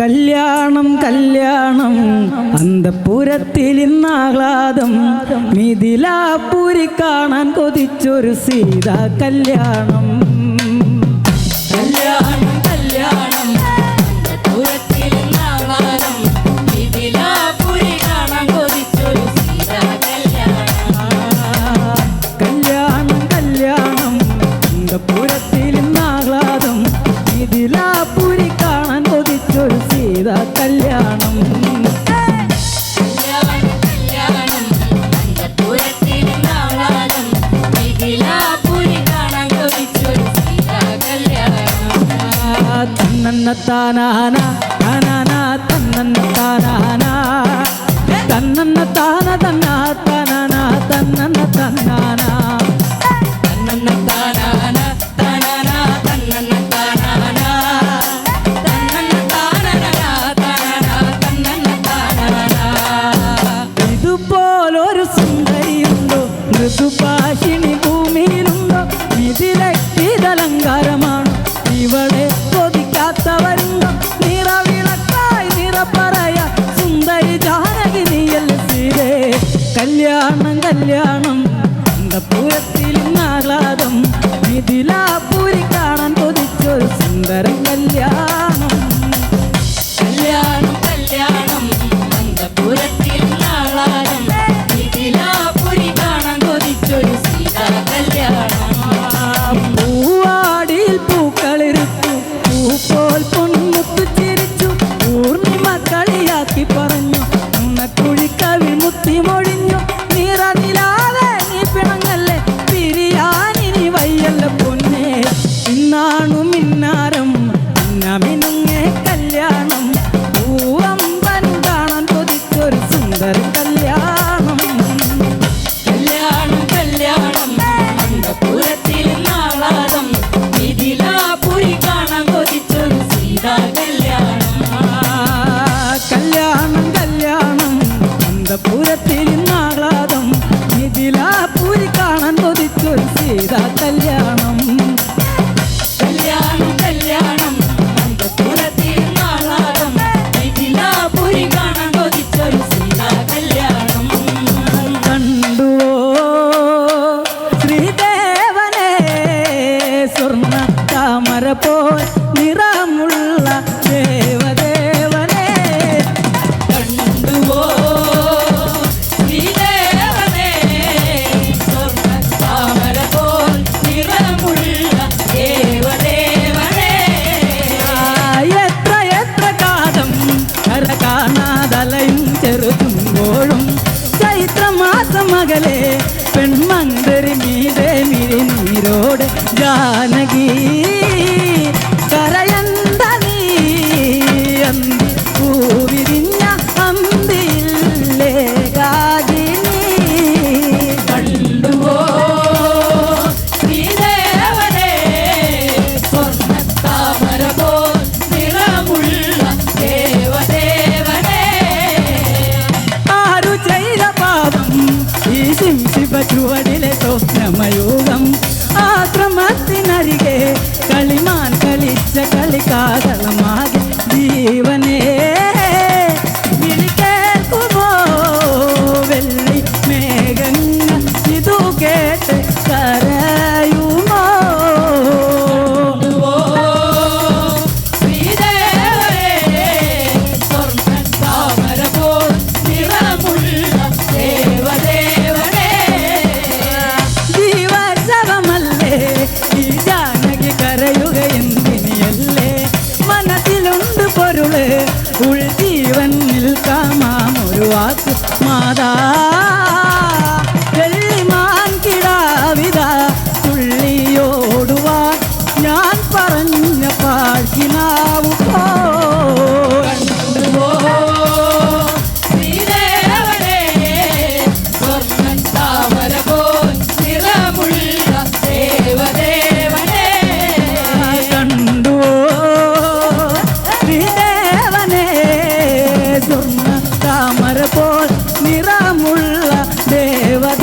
കല്യാണം കല്യാണം. അന്തപുരത്തിൽ ഇന്നാഹ്ലാദം. മിഥിലാപുരി കാണാൻ കൊതിച്ചൊരു സീതാ കല്യാണം. తన్న తానాన తనన తన్నన్న తానాన తన్నన్న తాన తన్న తనన తన్నన్న తన్నాన తన్నన్న తానాన తనన తన్నన్న తానాన ఇది పోలొരു സുന്ദരിയുണ്ടോ കല്യാണം കല്യാണം. അന്തപുരത്തിൽ ആഹ്ലാദം മിഥിലാപുരി കാണാൻ കൊതിച്ചൊരു സുന്ദരം കല്യാണം. ഇന്നാണു മിന്നാരം മിന്നുങ്ങേ കല്യാണം. പൂവമ്പൻ കാണാൻ കൊതിച്ചൊരു സുന്ദര കല്യാണം. കല്യാണം കൊതിച്ചൊരു കല്യാണം. കല്യാണം കല്യാണം അന്തപുരത്തിൽ മകളെ പെൺമന്തരി മീതെ മിരി നീരോട് ജാനകീ. సకలి కాగలమా ah. നിറമുള്ള ദേവത